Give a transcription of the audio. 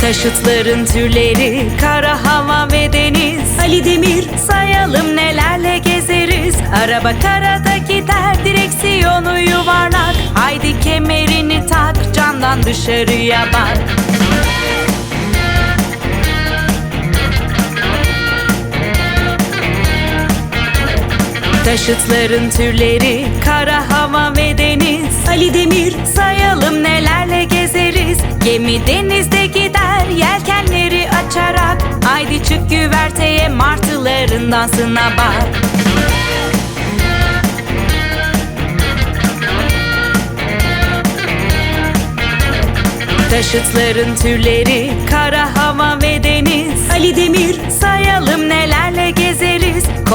Taşıtların türleri kara hava ve deniz. Ali Demir. Sayalım nelerle gezeriz. Araba karada gider direksiyonu yuvarlak. Haydi kemerini tak camdan dışarıya bak Taşıtların türleri kara hava ve deniz. Ali Demir sayalım nelerle gezeriz. Gemi denizde gider yelkenleri açarak. Haydi çık güverteye martıların dansına bak. Taşıtların türleri kara